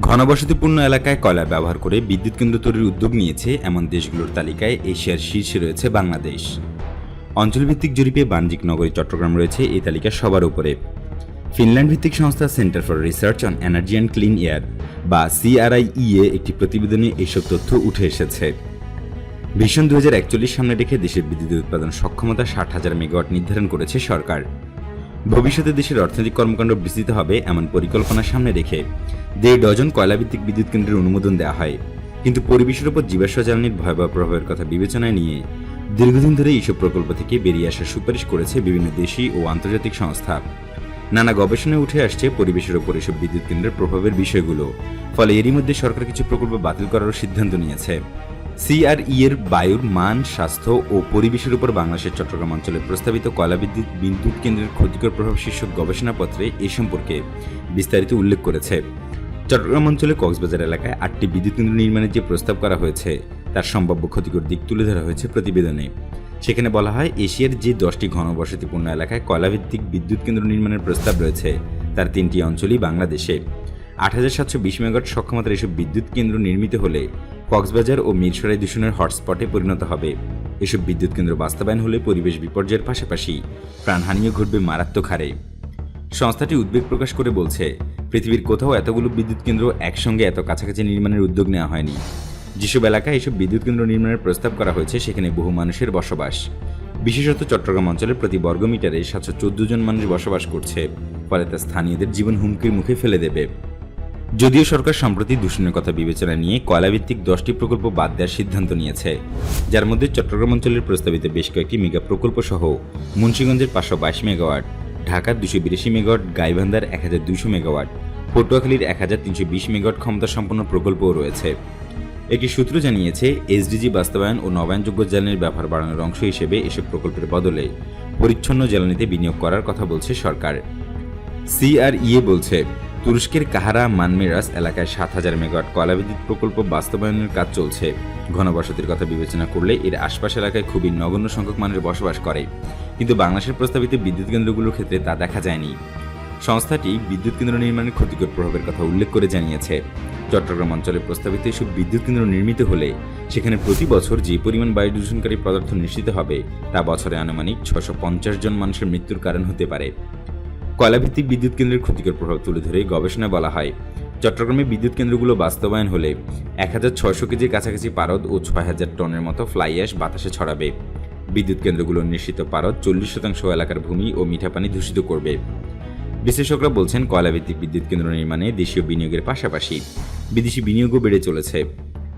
ঘনবসতিপূর্ণ এলাকায় কয়লা ব্যবহার করে বিদ্যুৎ কেন্দ্র তৈরির উদ্যোগ নিয়েছে এমন দেশগুলোর তালিকায় এশিয়ার শীর্ষে রয়েছে বাংলাদেশ। অঞ্চলভিত্তিক জরিপে বাণিজ্যিক নগরী চট্টগ্রাম রয়েছে এই তালিকার সবার উপরে। ফিনল্যান্ড ভিত্তিক সংস্থা Centre for Research on Energy and Clean Air, বা সিআরআইইএ একটি প্রতিবেদনে এইসব তথ্য উঠে এসেছে। ভীষণ দু হাজার একচল্লিশ সামনে রেখে দেশের বিদ্যুৎ উৎপাদন সক্ষমতা ষাট হাজার মেগাওয়াট নির্ধারণ করেছে সরকার। ভবিষ্যতে দেশের অর্থনৈতিক কর্মকাণ্ড বিস্তৃত হবে এমন পরিকল্পনা সামনে রেখে দেড় ডজন কয়লাভিত্তিক বিদ্যুৎ কেন্দ্রের অনুমোদন দেওয়া হয়। কিন্তু পরিবেশের উপর জীবাশ্ম জ্বালানির ভয়াবহ প্রভাবের কথা বিবেচনায় নিয়ে দীর্ঘদিন ধরে এইসব প্রকল্প থেকে বেরিয়ে আসার সুপারিশ করেছে বিভিন্ন দেশি ও আন্তর্জাতিক সংস্থা। নানা গবেষণায় উঠে আসছে পরিবেশের ওপর এসব বিদ্যুৎ কেন্দ্রের প্রভাবের বিষয়গুলো। ফলে এরই মধ্যে সরকার কিছু প্রকল্প বাতিল করারও সিদ্ধান্ত নিয়েছে। সিআরই এর বায়ুর মান, স্বাস্থ্য ও পরিবেশের উপর বাংলাদেশের চট্টগ্রাম অঞ্চলে প্রস্তাবিত কয়লা বিদ্যুৎ বিদ্যুৎ কেন্দ্রের ক্ষতিকর প্রভাব শীর্ষক গবেষণাপত্রে এ সম্পর্কে বিস্তারিত উল্লেখ করেছে। চট্টগ্রাম অঞ্চলে কক্সবাজার এলাকায় আটটি বিদ্যুৎ কেন্দ্র নির্মাণের যে প্রস্তাব করা হয়েছে, তার সম্ভাব্য ক্ষতিকর দিক তুলে ধরা হয়েছে প্রতিবেদনে। সেখানে বলা হয়, এশিয়ার যে দশটি ঘনবসতিপূর্ণ এলাকায় কয়লাভিত্তিক বিদ্যুৎ কেন্দ্র নির্মাণের প্রস্তাব রয়েছে, তার তিনটি অঞ্চলই বাংলাদেশে। আট হাজার সাতশো বিশ মেগাওয়াট সক্ষমতার এসব বিদ্যুৎ কেন্দ্র নির্মিত হলে কক্সবাজার ও মিরসরাই দূষণের হটস্পটে পরিণত হবে। এসব বিদ্যুৎ কেন্দ্র বাস্তবায়ন হলে পরিবেশ বিপর্যয়ের পাশাপাশি প্রাণহানিও ঘটবে মারাত্মক হারে। সংস্থাটি উদ্বেগ প্রকাশ করে বলছে, পৃথিবীর কোথাও এতগুলো বিদ্যুৎ কেন্দ্র একসঙ্গে এত কাছাকাছি নির্মাণের উদ্যোগ নেওয়া হয়নি। যেসব এলাকায় এসব বিদ্যুৎ কেন্দ্র নির্মাণের প্রস্তাব করা হয়েছে, সেখানে বহু মানুষের বসবাস। বিশেষত চট্টগ্রাম অঞ্চলে প্রতি বর্গমিটারে সাতশো চোদ্দ জন মানুষ বসবাস করছে, ফলে তা স্থানীয়দের জীবন হুমকির মুখে ফেলে দেবে। যদিও সরকার সম্প্রতি দূষণের কথা বিবেচনা নিয়ে কয়লাভিত্তিক দশটি প্রকল্প বাদ দেওয়ার সিদ্ধান্ত নিয়েছে, যার মধ্যে চট্টগ্রাম অঞ্চলের প্রস্তাবিত বেশ কয়েকটি মেগা প্রকল্প সহ মুন্সীগঞ্জের পাঁচশো বাইশ মেগাওয়াট, ঢাকার দুশো বিরাশি মেগাওয়াট, গাইবান্ধার এক হাজার দুইশো মেগাওয়াট, পটুয়াখালীর এক হাজার তিনশো বিশ মেগাওয়াট ক্ষমতা সম্পন্ন প্রকল্পও রয়েছে। একটি সূত্র জানিয়েছে, এসডিজি বাস্তবায়ন ও নবায়নযোগ্য জ্বালানির ব্যবহার বাড়ানোর অংশ হিসেবে এসব প্রকল্পের বদলে পরিচ্ছন্ন জ্বালানিতে বিনিয়োগ করার কথা বলছে সরকার। সিআরইএ বলছে তুরস্কের কাহারা মানমেরাস এলাকায় সাত হাজার মেগাওয়াট কয়লা বিদ্যুৎ প্রকল্প বাস্তবায়নের কাজ চলছে। ঘনবসতির কথা বিবেচনা করলে এর আশপাশ এলাকায় খুবই নগণ্য সংখ্যক মানুষ বসবাস করে। কিন্তু বাংলাদেশের প্রস্তাবিত বিদ্যুৎ কেন্দ্রগুলোর ক্ষেত্রে তা দেখা যায়নি। সংস্থাটি বিদ্যুৎ কেন্দ্র নির্মাণের ক্ষতিকর প্রভাবের কথা উল্লেখ করে জানিয়েছে। চট্টগ্রাম অঞ্চলে প্রস্তাবিত এসব বিদ্যুৎ কেন্দ্র নির্মিত হলে সেখানে প্রতি বছর যে পরিমাণ বায়ু দূষণকারী পদার্থ নিশ্চিত হবে, তা বছরে আনুমানিক ছশো জন মানুষের মৃত্যুর কারণ হতে পারে। কয়লাভিত্তিক বিদ্যুৎ কেন্দ্রের ক্ষতিকর প্রভাব তুলে ধরে গবেষণায় বলা হয়। চট্টগ্রামে বিদ্যুৎ কেন্দ্রগুলো বাস্তবায়ন হলে এক হাজার ছয়শো কেজির কাছাকাছি পারদ ও ছয় হাজার টনের মতো ফ্লাই অ্যাশ বাতাসে ছড়াবে। বিদ্যুৎ কেন্দ্রগুলোর নিশ্চিত পারদ চল্লিশ শতাংশ এলাকার ভূমি ও মিঠা পানি দূষিত করবে। বিশ্লেষকরা বলছেন কয়লাভিত্তিক বিদ্যুৎ কেন্দ্র নির্মাণে দেশীয় বিনিয়োগের পাশাপাশি বিদেশি বিনিয়োগও বেড়ে চলেছে।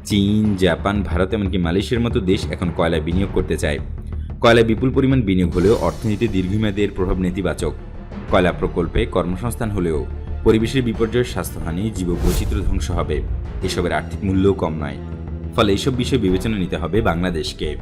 চীন, জাপান, ভারত এমনকি মালয়েশিয়ার মতো দেশ এখন কয়লায় বিনিয়োগ করতে চায়। কয়লায় বিপুল পরিমাণ বিনিয়োগ হলেও অর্থনীতিতে দীর্ঘমেয়াদে এর প্রভাব নেতিবাচক। কয়লা প্রকল্পে কর্মসংস্থান হলেও পরিবেশের বিপর্যয়ের স্বাস্থ্যহানি জীব বৈচিত্র্য ধ্বংস হবে। এসবের আর্থিক মূল্যও কম নয়। ফলে এসব বিষয়ে বিবেচনা নিতে হবে বাংলাদেশকে।